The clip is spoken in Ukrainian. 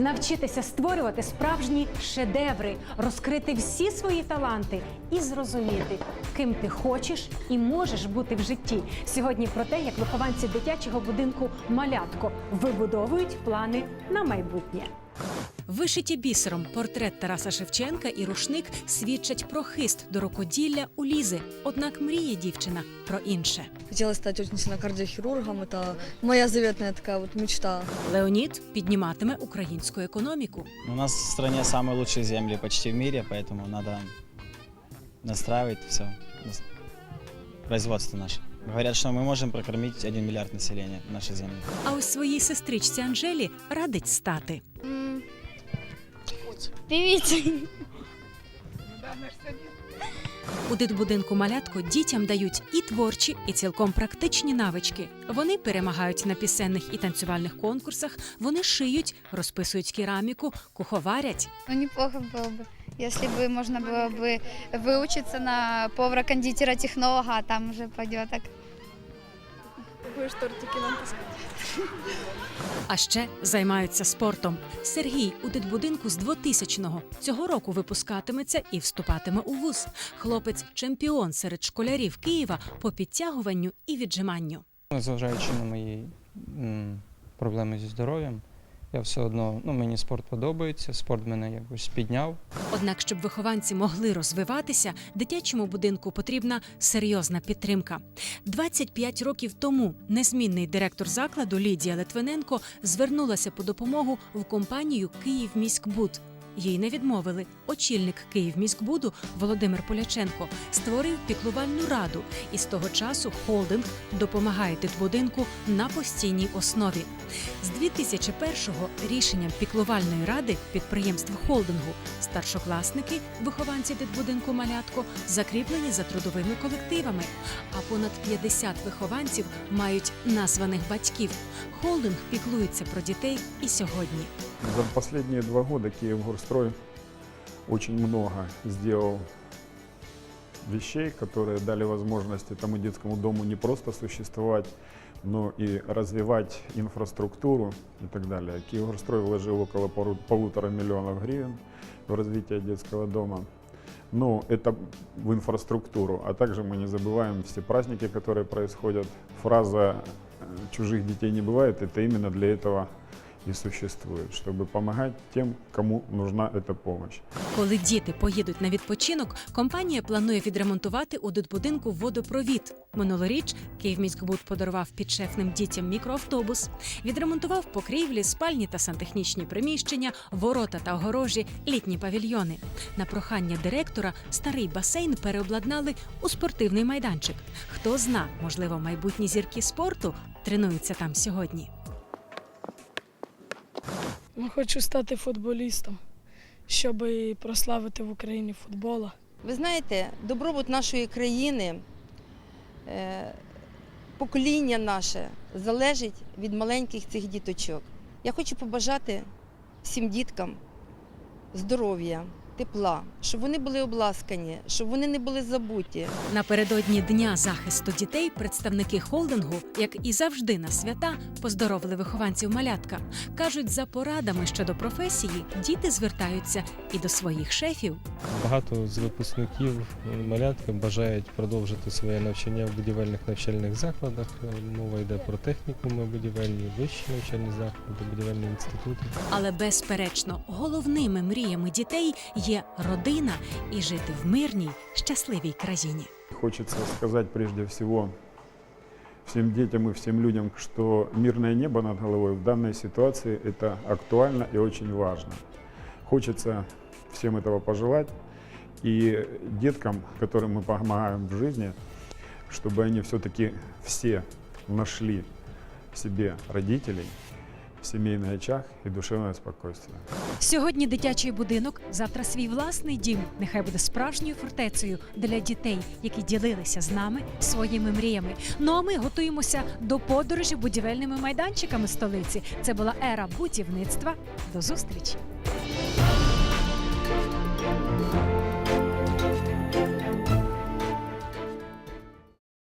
навчитися створювати справжні шедеври, розкрити всі свої таланти і зрозуміти, ким ти хочеш і можеш бути в житті. Сьогодні про те, як вихованці дитячого будинку Малятко вибудовують плани на майбутнє. Вишиті бісером портрет Тараса Шевченка і рушник свідчать про хист до рукоділля у Лізи. Однак мріє дівчина про інше. Хотела стать очень сильно кардиохирургом. Это моя заветная такая вот мечта. Леонід підніматиме українську економіку. У нас в стране самые лучшие земли почти в мире, поэтому надо настраивать все, производство наше. Говорят, что мы можем прокормить 1 миллиард населения нашей земли. А ось своїй сестричці Анжелі радить стати. Дивіться. У дитбудинку малятко дітям дають і творчі, і цілком практичні навички. Вони перемагають на пісенних і танцювальних конкурсах, вони шиють, розписують кераміку, куховарять. Ну, неплохо было бы, если бы можно было бы выучиться на повара-кондитера-технолога, а там уже пойдет так. Будешь тортики нам А ще займаються спортом. Сергій у дитбудинку з 2000-го цього року випускатиметься і вступатиме у вуз. Хлопець чемпіон серед школярів Києва по підтягуванню і віджиманню. Незважаючи на мої м, проблеми зі здоров'ям, я все одно, ну мені спорт подобається, спорт мене якось підняв. Однак, щоб вихованці могли розвиватися, дитячому будинку потрібна серйозна підтримка. 25 років тому незмінний директор закладу Лідія Литвиненко звернулася по допомогу в компанію Київміськбуд. Їй не відмовили. Очільник Київміськбуду Володимир Поляченко створив піклувальну раду, і з того часу холдинг допомагає дитбудинку на постійній основі. З 2001-го рішенням піклувальної ради підприємств холдингу старшокласники, вихованці дитбудинку Малятко, закріплені за трудовими колективами. А понад 50 вихованців мають названих батьків. Холдинг піклується про дітей і сьогодні. За последние два года Киевгорстрой очень много сделал вещей, которые дали возможность этому детскому дому не просто существовать, но и развивать инфраструктуру и так далее. Киевгорстрой вложил около пору- полутора миллионов гривен в развитие детского дома. Но это в инфраструктуру, а также мы не забываем все праздники, которые происходят. Фраза «чужих детей не бывает» — это именно для этого и существует, чтобы помогать тем, кому нужна эта помощь. Коли діти поїдуть на відпочинок, компанія планує відремонтувати у дитбудинку водопровід. Минулоріч Київміськбуд подарував підшефним дітям мікроавтобус, відремонтував покрівлі, спальні та сантехнічні приміщення, ворота та огорожі, літні павільйони. На прохання директора старий басейн переобладнали у спортивний майданчик. Хто зна, можливо, майбутні зірки спорту тренуються там сьогодні. Ну, хочу стати футболістом, щоб прославити в Україні футбола. Ви знаєте, добробут нашої країни, е, покоління наше залежить від маленьких цих діточок. Я хочу побажати всім діткам здоров'я, тепла, щоб вони були обласкані, щоб вони не були забуті. Напередодні дня захисту дітей представники холдингу, як і завжди на свята, поздоровили вихованців малятка. кажуть, за порадами щодо професії діти звертаються і до своїх шефів. Багато з випускників малятка бажають продовжити своє навчання в будівельних навчальних закладах. Мова йде про технікуми будівельні, вищі навчальні заклади, будівельні інститути. Але безперечно, головними мріями дітей є родина і жити в мирній, щасливій країні. Хочется сказать прежде всего всем детям и всем людям, что мирное небо над головой в данной ситуации это актуально и очень важно. Хочется всем этого пожелать и деткам, которым мы помогаем в жизни, чтобы они все-таки все нашли в себе родителей, семейный очаг і душевне спокойствие. Сьогодні дитячий будинок, завтра свій власний дім. Нехай буде справжньою фортецею для дітей, які ділилися з нами своїми мріями. Ну а ми готуємося до подорожі будівельними майданчиками столиці. Це була ера будівництва. До зустрічі!